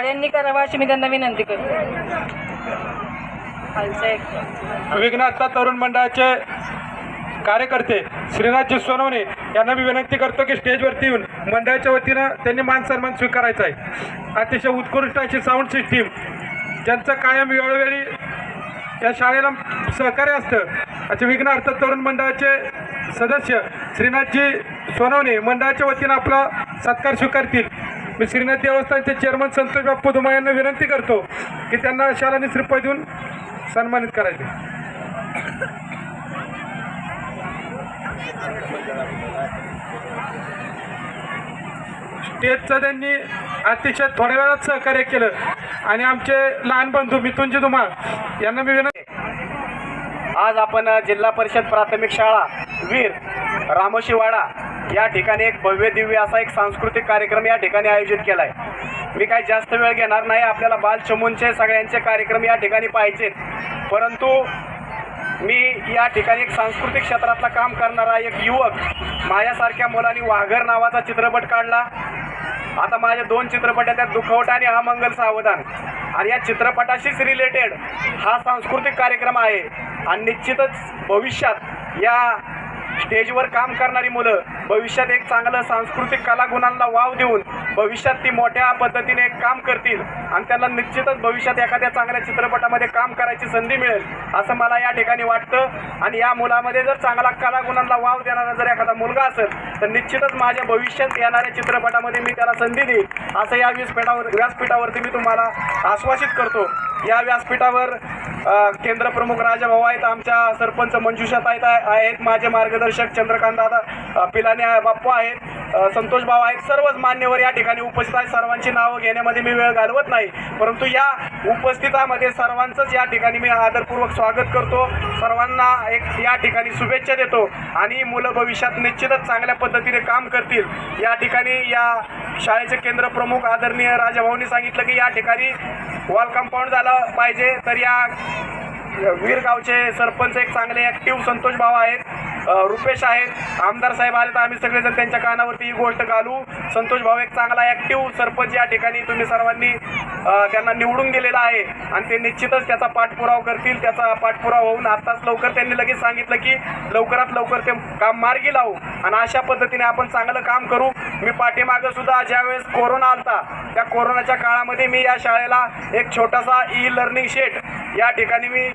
वाड्यांनी करावा अशी मी त्यांना विनंती करते. खालचं तरुण मंडळाचे कार्यकर्ते श्रीनाथजी सोनवणे यांना मी विनंती करतो की स्टेजवरती येऊन मंडळाच्या वतीनं त्यांनी मान सन्मान स्वीकारायचा आहे. अतिशय उत्कृष्ट अशी साऊंड सिस्टीम ज्यांचं कायम वेळोवेळी या शाळेला सहकार्य असतं. असे विघ्नार्थ तरुण मंडळाचे सदस्य श्रीनाथजी सोनवणे मंडळाच्या वतीनं आपला सत्कार स्वीकारतील. मी श्रीनाथ देवस्थानचे चेअरमन संतोष बाप्पू धुमा यांना विनंती करतो की त्यांना शाला श्रीपद देऊन सन्मानित करायचे. स्टेजचं त्यांनी अतिशय थोड्या वेळात सहकार्य केलं. आणि आमचे लहान बंधू मिथुनजी धुमा यांना मी विनंती आज आपण जिल्हा परिषद प्राथमिक शाळा वीर रामोशीवाडा या ठिकाणी एक भव्य दिव्य असा एक सांस्कृतिक कार्यक्रम या ठिकाणी आयोजित केला आहे मी काही जास्त वेळ घेणार नाही. आपल्याला बालचमूंचे सगळ्यांचे कार्यक्रम या ठिकाणी पाहिजेत परंतु मी या ठिकाणी एक सांस्कृतिक क्षेत्रातला काम करणारा एक युवक माझ्यासारख्या मुलांनी वाघर नावाचा चित्रपट काढला. आता माझे दोन चित्रपट आहेत. त्यात दुखवटा आणि हा मंगल सावधान. आणि या चित्रपटाशीच रिलेटेड हा सांस्कृतिक कार्यक्रम आहे. आणि निश्चितच भविष्यात या स्टेजवर काम करणारी मुलं भविष्यात एक चांगलं सांस्कृतिक कलागुणांना वाव देऊन भविष्यात ती मोठ्या पद्धतीने काम करतील आणि त्यांना निश्चितच भविष्यात एखाद्या चांगल्या चित्रपटामध्ये काम करायची संधी मिळेल असं मला या ठिकाणी वाटतं. आणि या मुलामध्ये जर चांगला कलागुणांना वाव देणारा जर एखादा मुलगा असेल तर निश्चितच माझ्या भविष्यात येणाऱ्या चित्रपटामध्ये मी त्याला संधी देईल असं या व्यासपीठावर व्यासपीठावरती मी तुम्हाला आश्वासित करतो. या व्यासपीठावर अ, केंद्रप्रमुख राजाभाऊ आहेत आमच्या सरपंच मंजुषाताई आहेत माझे मार्गदर्शक चंद्रकांत दादा पिलाने बाप्पा आहेत संतोष भाऊ आहेत सर्वच मान्यवर या ठिकाणी उपस्थित आहे. सर्वांची नावं घेण्यामध्ये मी वेळ घालवत नाही. परंतु या उपस्थितामध्ये सर्वांचंच या ठिकाणी मी आदरपूर्वक स्वागत करतो. सर्वांना एक या ठिकाणी शुभेच्छा देतो. आणि मुलं भविष्यात निश्चितच चांगल्या पद्धतीने काम करतील. या ठिकाणी या शाळेचे केंद्र प्रमुख आदरणीय राजाभाऊंनी सांगितलं की या ठिकाणी वॉल कंपाऊंड झालं पाहिजे. तर या वीरगावचे सरपंच एक चांगले ॲक्टिव्ह संतोष भाऊ आहेत. रुपेश आहेत. आमदार साहेब आले तर आम्ही सगळेजण त्यांच्या कानावरती ही गोष्ट घालू. संतोष भाऊ एक चांगला ॲक्टिव्ह सरपंच या ठिकाणी तुम्ही सर्वांनी त्यांना निवडून दिलेला आहे. आणि ते निश्चितच त्याचा पाठपुरावा करतील. त्याचा पाठपुरावा होऊन आत्ताच लवकर त्यांनी लगेच सांगितलं की लवकरात लवकर ते काम मार्गी लावू. आणि अशा पद्धतीने आपण चांगलं काम करू. मी पाठीमागं सुद्धा ज्यावेळेस कोरोना आलता त्या कोरोनाच्या काळामध्ये मी या शाळेला एक छोटासा ई लर्निंग शेट या ठिकाणी मी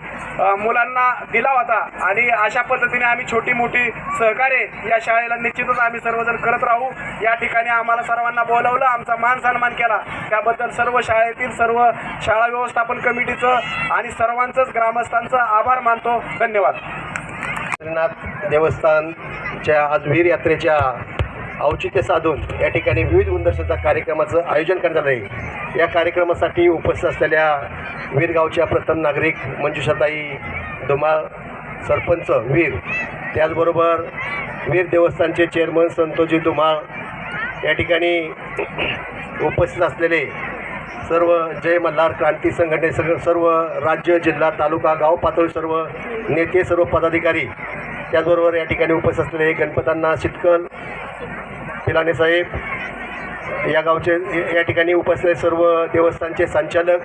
मुलांना दिला होता. आणि अशा पद्धतीने आम्ही छोटी मोठी सहकार्य या शाळेला निश्चितच आम्ही सर्वजण करत राहू. या ठिकाणी आम्हाला सर्वांना बोलवलं आमचा मान सन्मान केला. त्याबद्दल सर्व शाळेतील सर्व शाळा व्यवस्थापन कमिटीचं आणि सर्वांचंच ग्रामस्थांचं आभार मानतो. धन्यवाद. श्रीनाथ देवस्थानच्या आज वीर यात्रेच्या औचित्य साधून या ठिकाणी विविध गुणदर्शनच्या कार्यक्रमाचं आयोजन करण्यात येईल या कार्यक्रमासाठी उपस्थित असलेल्या वीरगावच्या प्रथम नागरिक मंजुषाताई धुमाळ सरपंच वीर त्याचबरोबर वीर देवस्थानचे चेअरमन संतोषजी धुमाळ या ठिकाणी उपस्थित असलेले सर्व जय मल्हार क्रांती संघटने सग सर्व राज्य जिल्हा तालुका गाव पातळी सर्व नेते सर्व पदाधिकारी त्याचबरोबर या ठिकाणी उपस्थित असलेले गणपतांना शितकल पिलाने साहेब या गावचे या ठिकाणी उपस्थित सर्व देवस्थानचे संचालक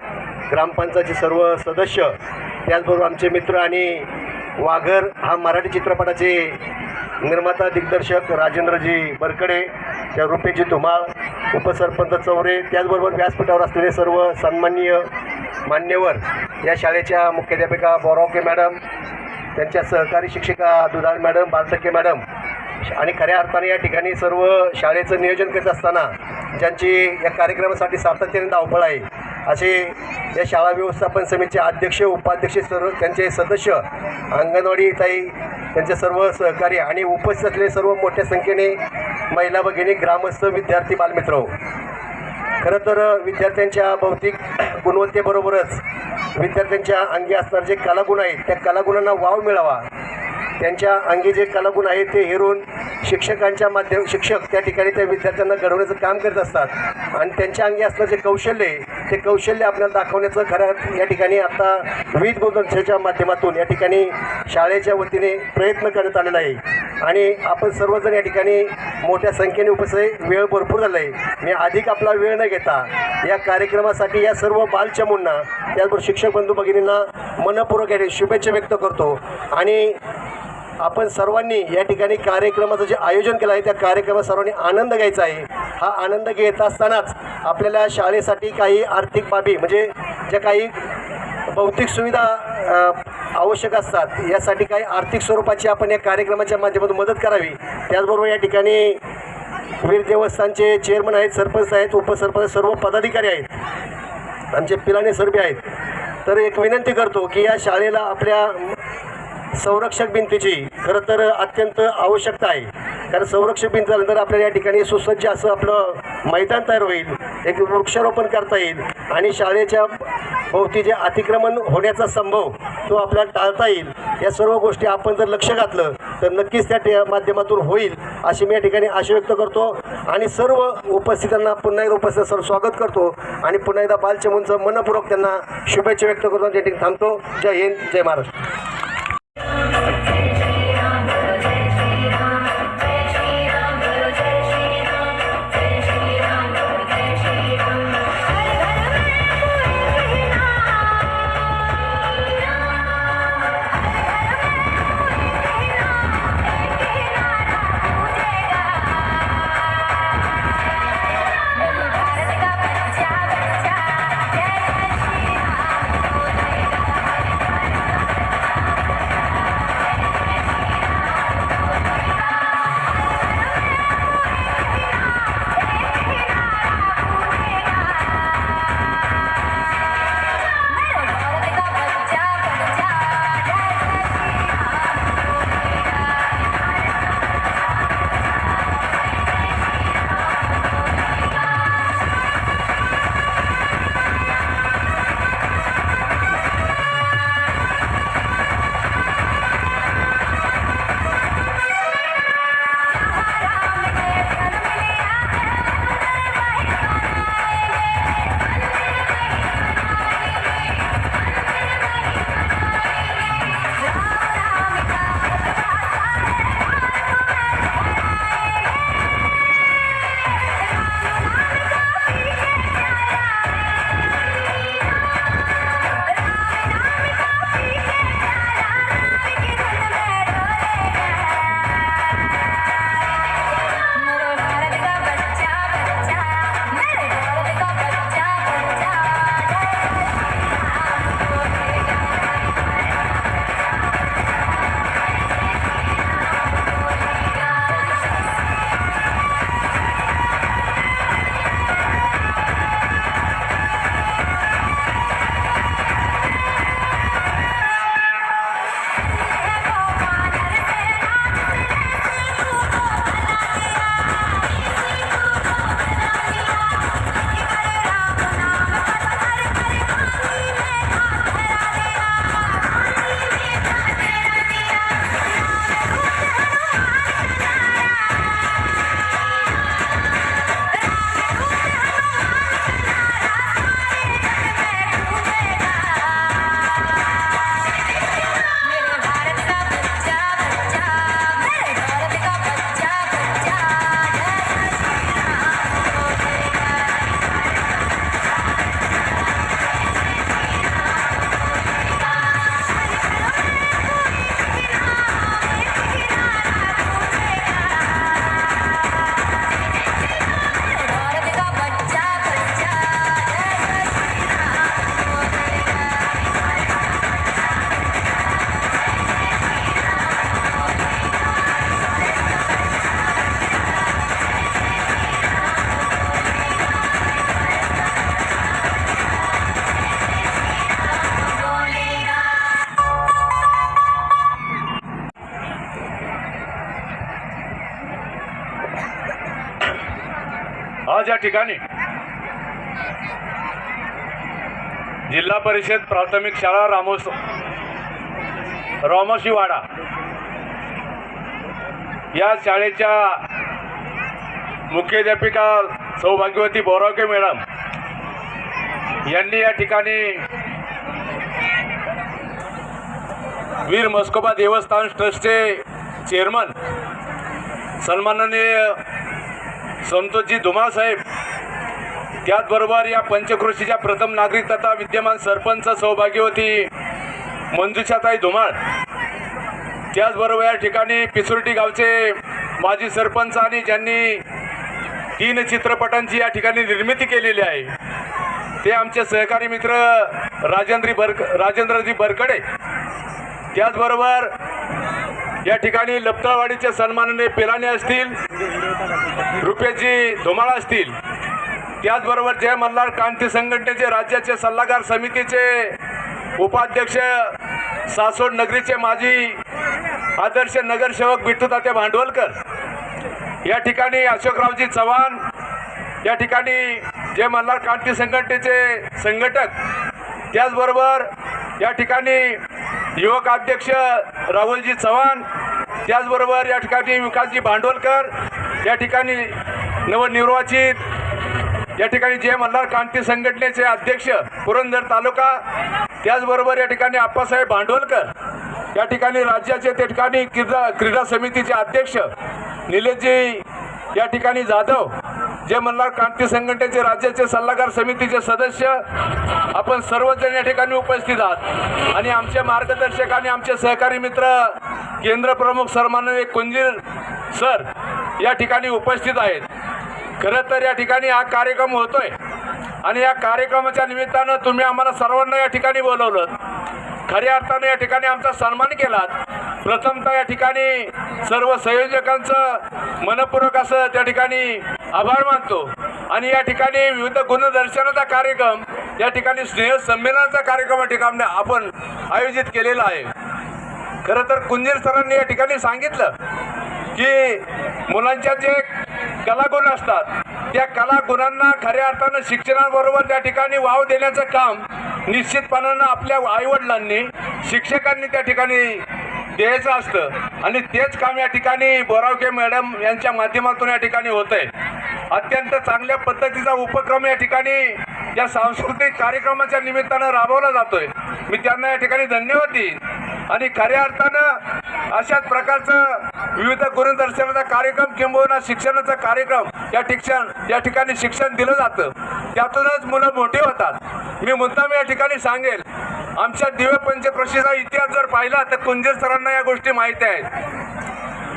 ग्रामपंचायतचे सर्व सदस्य त्याचबरोबर आमचे मित्र आणि वाघर हा मराठी चित्रपटाचे निर्माता दिग्दर्शक राजेंद्रजी बरकडे त्या रुपेजी धुमाळ उपसरपंच चौरे त्याचबरोबर व्यासपीठावर असलेले सर्व सन्माननीय मान्यवर या शाळेच्या मुख्याध्यापिका बोरावके मॅडम त्यांच्या सहकारी शिक्षिका दुधाळ मॅडम बालटक्के मॅडम आणि खऱ्या अर्थाने या ठिकाणी सर्व शाळेचं नियोजन करत असताना ज्यांची या कार्यक्रमासाठी सातत्याने धावपळ आहे असे या शाळा व्यवस्थापन समितीचे अध्यक्ष उपाध्यक्ष सर्व त्यांचे सदस्य अंगणवाडी ताई त्यांचे सर्व सहकारी आणि उपस्थित असलेले सर्व मोठ्या संख्येने महिला भगिनी ग्रामस्थ विद्यार्थी बालमित्र हो. खरं तर विद्यार्थ्यांच्या भौतिक गुणवत्तेबरोबरच विद्यार्थ्यांच्या अंगी असणारे जे कलागुण आहेत त्या कलागुणांना वाव मिळावा त्यांच्या अंगी जे कलागुण आहेत ते हेरून शिक्षकांच्या माध्यम शिक्षक त्या ठिकाणी त्या विद्यार्थ्यांना घडवण्याचं काम करत असतात. आणि त्यांच्या अंगी असणं जे कौशल्य आहे ते कौशल्य आपल्याला दाखवण्याचं खरं या ठिकाणी आता विविध गुणवत्तेच्या माध्यमातून या ठिकाणी शाळेच्या वतीने प्रयत्न करण्यात आलेला आहे. आणि आपण सर्वजण या ठिकाणी मोठ्या संख्येने उपस्थित वेळ भरपूर झाला आहे मी अधिक आपला वेळ न घेता या कार्यक्रमासाठी या सर्व बालचमूंना त्याचबरोबर शिक्षक बंधू भगिनींना मनपूर्वक या शुभेच्छा व्यक्त करतो. आणि आपण सर्वांनी या ठिकाणी कार्यक्रमाचं जे आयोजन केलं आहे त्या कार्यक्रमात सर्वांनी आनंद घ्यायचा आहे. हा आनंद घेत असतानाच आपल्याला शाळेसाठी काही आर्थिक बाबी म्हणजे ज्या काही भौतिक सुविधा आवश्यक असतात यासाठी काही आर्थिक स्वरूपाची आपण या कार्यक्रमाच्या माध्यमातून मदत करावी. त्याचबरोबर या ठिकाणी वीर देवस्थानचे चेअरमन आहेत सरपंच आहेत उपसरपंच सर्व पदाधिकारी आहेत. आमचे पिलाने सर्वे आहेत. तर एक विनंती करतो की या शाळेला आपल्या संरक्षक भिंतीची खरं तर अत्यंत आवश्यकता आहे. कारण संरक्षक भिंत झाल्यानंतर आपल्याला या ठिकाणी सुसज्ज असं आपलं मैदान तयार होईल एक वृक्षारोपण करता येईल आणि शाळेच्या भोवती जे अतिक्रमण होण्याचा संभव तो आपल्याला टाळता येईल. या सर्व गोष्टी आपण जर लक्ष घातलं तर नक्कीच त्या टे- माध्यमातून होईल अशी मी या ठिकाणी आशा व्यक्त करतो. आणि सर्व उपस्थितांना पुन्हा एकदा उपस्थित सर्व स्वागत करतो आणि पुन्हा एकदा बालचमूंचं मनपूर्वक त्यांना शुभेच्छा व्यक्त करतो त्या ठिकाणी थांबतो. जय हिंद जय महाराष्ट्र. ठिकाणी. जिल्हा परिषद प्राथमिक शाळा रामोस रामोशीवाडा. या शाळेच्या मुख्याध्यापिका सौभाग्यवती बोरावके मॅडम यांनी या ठिकाणी वीर मस्कोबा देवस्थान ट्रस्टचे चेअरमन सन्माननीय संतोषजी धुमाळ साहेब त्याचबरोबर या पंचकृषीच्या प्रथम नागरिक तथा विद्यमान सरपंच सहभागी होती मंजुषाताई धुमाळ. त्याचबरोबर या ठिकाणी पिसुर्टी गावचे माजी सरपंच आणि ज्यांनी तीन चित्रपटांची या ठिकाणी निर्मिती केलेली आहे ते आमचे सहकारी मित्र राजेंद्री बरक राजेंद्रजी बरकडे. त्याचबरोबर या ठिकाणी लपताळवाडीचे सन्माननीय पेराणे असतील रुपेशजी धुमाळ असतील त्याचबरोबर जय मल्हार क्रांती संघटनेचे राज्याचे सल्लागार समितीचे उपाध्यक्ष सासोड नगरीचे माजी आदर्श नगरसेवक बिट्टूताते भांडवलकर. या ठिकाणी अशोकरावजी चव्हाण या ठिकाणी जय मल्हार क्रांती संघटनेचे संघटक. त्याचबरोबर या ठिकाणी युवक अध्यक्ष राहुलजी चव्हाण त्याचबरोबर या ठिकाणी विकासजी भांडवलकर या ठिकाणी नवनिर्वाचित या ठिकाणी जय मल्हार क्रांती संघटनेचे अध्यक्ष पुरंदर तालुका त्याचबरोबर या ठिकाणी आप्पासाहेब भांडवलकर या ठिकाणी राज्याचे त्या ठिकाणी क्रीडा क्रीडा समितीचे अध्यक्ष निलेशजी या ठिकाणी जाधव जय मल्हार क्रांती संघटनेचे राज्याचे सल्लागार समितीचे सदस्य आपण सर्वजण या ठिकाणी उपस्थित आहात. आणि आमचे मार्गदर्शक आणि आमचे सहकारी मित्र केंद्र प्रमुख सरमानवे कुंजीर सर या ठिकाणी उपस्थित आहेत. खरं तर या ठिकाणी हा कार्यक्रम होतोय. आणि या कार्यक्रमाच्या निमित्तानं तुम्ही आम्हाला सर्वांना या ठिकाणी बोलवलं. खऱ्या अर्थानं या ठिकाणी आमचा सन्मान केलात. प्रथमतः या ठिकाणी सर्व संयोजकांचं मनपूर्वक असं त्या ठिकाणी आभार मानतो. आणि या ठिकाणी विविध गुणदर्शनाचा कार्यक्रम या ठिकाणी स्नेह संमेलनाचा कार्यक्रम या ठिकाणी आपण आयोजित केलेला आहे. खरं तर कुंजीर सरांनी या ठिकाणी सांगितलं की मुलांच्या जे कलागुण असतात. त्या कलागुणांना खऱ्या अर्थानं शिक्षणाबरोबर त्या ठिकाणी वाव देण्याचं काम निश्चितपणानं आपल्या आईवडिलांनी शिक्षकांनी त्या ठिकाणी द्यायचं असतं. आणि तेच काम या ठिकाणी बोरावके मॅडम यांच्या माध्यमातून या ठिकाणी होत आहे अत्यंत चांगल्या पद्धतीचा उपक्रम या ठिकाणी या सांस्कृतिक कार्यक्रमाच्या निमित्तानं राबवला जातोय. मी त्यांना या ठिकाणी धन्यवाद देईन. आणि खऱ्या अर्थानं अशाच प्रकारचं विविध गुणदर्शनाचा कार्यक्रम किंबहुना शिक्षणाचा कार्यक्रम या ठिक्षण या ठिकाणी शिक्षण दिलं जातं. त्यातूनच मुलं मोठी होतात. मी मुद्दाम या ठिकाणी सांगेल आमच्या दिव्य इतिहास जर पाहिला तर कुंजीर सरांना या गोष्टी माहिती आहेत.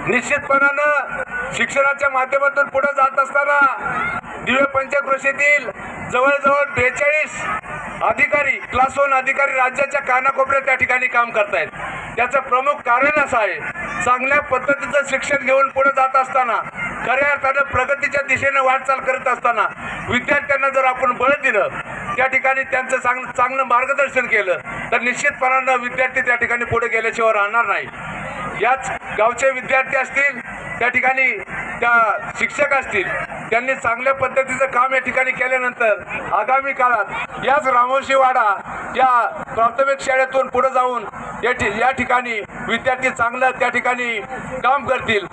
निश्चितपणानं शिक्षणाच्या माध्यमातून पुढे जात असताना दिव्य पंचकृषीतील जवळजवळ बेचाळीस अधिकारी क्लास वन अधिकारी राज्याच्या कानाकोपऱ्यात त्या ठिकाणी काम करतायत. त्याचं प्रमुख कारण असं आहे चांगल्या पद्धतीचं शिक्षण घेऊन पुढे जात असताना खऱ्या अर्थानं प्रगतीच्या दिशेने वाटचाल करत असताना विद्यार्थ्यांना जर आपण बळ दिलं त्या ठिकाणी त्यांचं चांगलं चांगलं मार्गदर्शन केलं तर निश्चितपणानं विद्यार्थी त्या ठिकाणी पुढे गेल्याशिवाय राहणार नाही. याच गावचे विद्यार्थी असतील त्या ठिकाणी त्या शिक्षक असतील त्यांनी चांगल्या पद्धतीचं काम या ठिकाणी केल्यानंतर आगामी काळात याच रामोशी वाडा या प्राथमिक शाळेतून पुढे जाऊन या ठिकाणी विद्यार्थी चांगलं त्या ठिकाणी काम करतील.